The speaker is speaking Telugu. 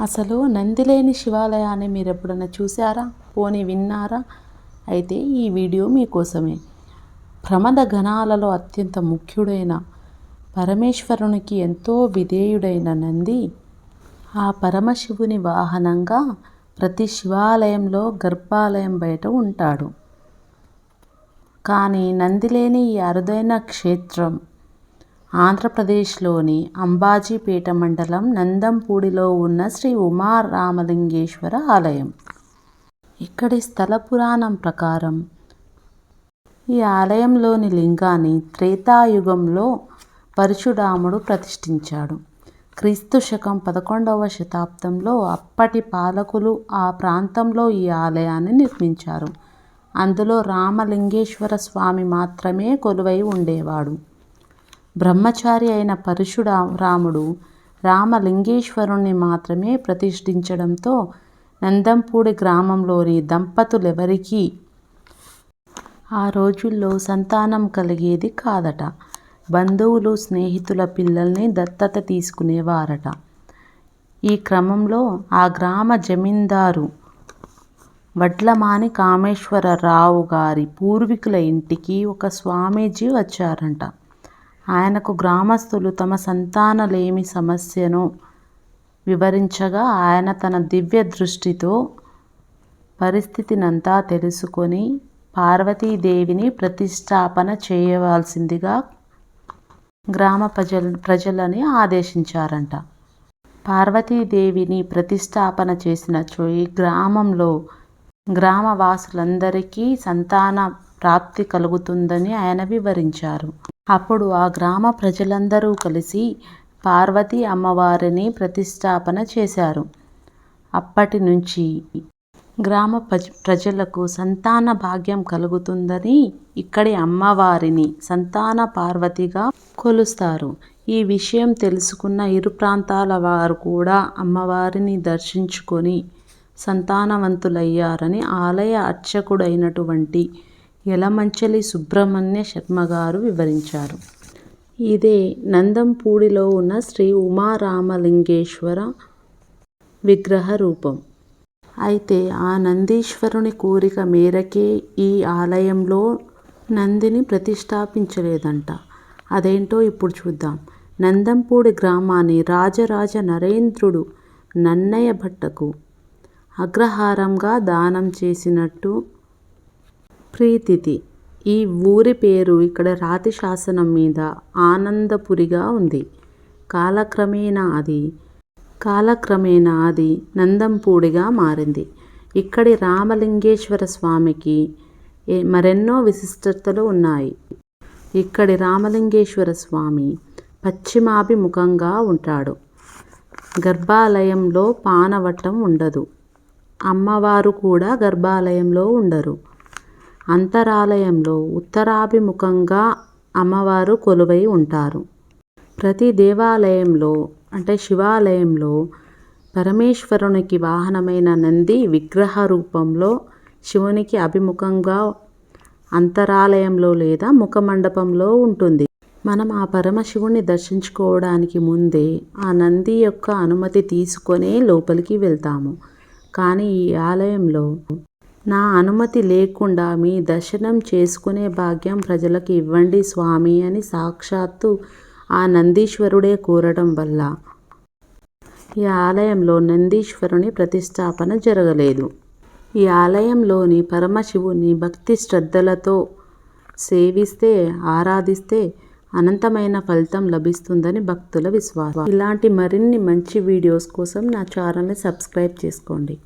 అసలు నందిలేని శివాలయాన్ని మీరు ఎప్పుడైనా చూసారా పోనీ విన్నారా? అయితే ఈ వీడియో మీకోసమే. ప్రమద గణాలలో అత్యంత ముఖ్యుడైన పరమేశ్వరునికి ఎంతో విధేయుడైన నంది ఆ పరమశివుని వాహనంగా ప్రతి శివాలయంలో గర్భాలయం బయట ఉంటాడు. కానీ నందిలేని ఈ అరుదైన క్షేత్రం ఆంధ్రప్రదేశ్లోని అంబాజీపేట మండలం నందంపూడిలో ఉన్న శ్రీ ఉమారామలింగేశ్వర ఆలయం. ఇక్కడి స్థల పురాణం ప్రకారం ఈ ఆలయంలోని లింగాన్ని త్రేతాయుగంలో పరశురాముడు ప్రతిష్ఠించాడు. క్రీస్తు శకం పదకొండవ శతాబ్దంలో అప్పటి పాలకులు ఆ ప్రాంతంలో ఈ ఆలయాన్ని నిర్మించారు. అందులో రామలింగేశ్వర స్వామి మాత్రమే కొలువై ఉండేవాడు. బ్రహ్మచారి అయిన పరశుడా రాముడు రామలింగేశ్వరుణ్ణి మాత్రమే ప్రతిష్ఠించడంతో నందంపూడి గ్రామంలోని దంపతులెవరికీ ఆ రోజుల్లో సంతానం కలిగేది కాదట. బంధువులు స్నేహితుల పిల్లల్ని దత్తత తీసుకునేవారట. ఈ క్రమంలో ఆ గ్రామ జమీందారు వడ్లమాని కామేశ్వరరావు గారి పూర్వీకుల ఇంటికి ఒక స్వామీజీ వచ్చారంట. ఆయనకు గ్రామస్తులు తమ సంతానలేమి సమస్యను వివరించగా ఆయన తన దివ్య దృష్టితో పరిస్థితినంతా తెలుసుకొని పార్వతీదేవిని ప్రతిష్టాపన చేయవలసిందిగా గ్రామ ప్రజల ప్రజలని ఆదేశించారంట. పార్వతీదేవిని ప్రతిష్టాపన చేసిన ఈ గ్రామంలో గ్రామవాసులందరికీ సంతాన ప్రాప్తి కలుగుతుందని ఆయన వివరించారు. అప్పుడు ఆ గ్రామ ప్రజలందరూ కలిసి పార్వతీ అమ్మవారిని ప్రతిష్టాపన చేశారు. అప్పటి నుంచి గ్రామ ప్రజలకు సంతాన భాగ్యం కలుగుతుందని ఇక్కడి అమ్మవారిని సంతాన పార్వతిగా కొలుస్తారు. ఈ విషయం తెలుసుకున్న ఇరు ప్రాంతాల వారు కూడా అమ్మవారిని దర్శించుకొని సంతానవంతులయ్యారని ఆలయ అర్చకుడైనటువంటి యలమంచలి సుబ్రహ్మణ్య శర్మగారు వివరించారు. ఇదే నందంపూడిలో ఉన్న శ్రీ ఉమారామలింగేశ్వర విగ్రహ రూపం. అయితే ఆ నందీశ్వరుని కోరిక మేరకే ఈ ఆలయంలో నందిని ప్రతిష్టాపించలేదంట. అదేంటో ఇప్పుడు చూద్దాం. నందంపూడి గ్రామాన్ని రాజరాజ నరేంద్రుడు నన్నయ్య భట్టకు అగ్రహారంగా దానం చేసినట్టు ప్రీతిథి ఈ ఊరి పేరు ఇక్కడ రాతి శాసనం మీద ఆనందపురిగా ఉంది. కాలక్రమేణా అది కాలక్రమేణా అది నందంపూడిగా మారింది. ఇక్కడి రామలింగేశ్వర స్వామికి మరెన్నో విశిష్టతలు ఉన్నాయి. ఇక్కడి రామలింగేశ్వర స్వామి పశ్చిమాభిముఖంగా ఉంటాడు. గర్భాలయంలో పానవటం ఉండదు. అమ్మవారు కూడా గర్భాలయంలో ఉండరు. అంతరాలయంలో ఉత్తరాభిముఖంగా అమ్మవారు కొలువై ఉంటారు. ప్రతి దేవాలయంలో అంటే శివాలయంలో పరమేశ్వరునికి వాహనమైన నంది విగ్రహ రూపంలో శివునికి అభిముఖంగా అంతరాలయంలో లేదా ముఖమండపంలో ఉంటుంది. మనం ఆ పరమశివుణ్ణి దర్శించుకోవడానికి ముందే ఆ నంది యొక్క అనుమతి తీసుకొనే లోపలికి వెళ్తాము. కానీ ఈ ఆలయంలో నా అనుమతి లేకుండా మీ దర్శనం చేసుకునే భాగ్యం ప్రజలకు ఇవ్వండి స్వామి అని సాక్షాత్తు ఆ నందీశ్వరుడే కోరడం వల్ల. ఈ ఆలయంలో నందీశ్వరుని ప్రతిష్టాపన జరగలేదు. ఈ ఆలయంలోని పరమశివుని భక్తి శ్రద్ధలతో సేవిస్తే ఆరాధిస్తే అనంతమైన ఫలితం లభిస్తుందని భక్తుల విశ్వాసం. ఇలాంటి మరిన్ని మంచి వీడియోస్ కోసం నా ఛానల్ని సబ్స్క్రైబ్ చేసుకోండి.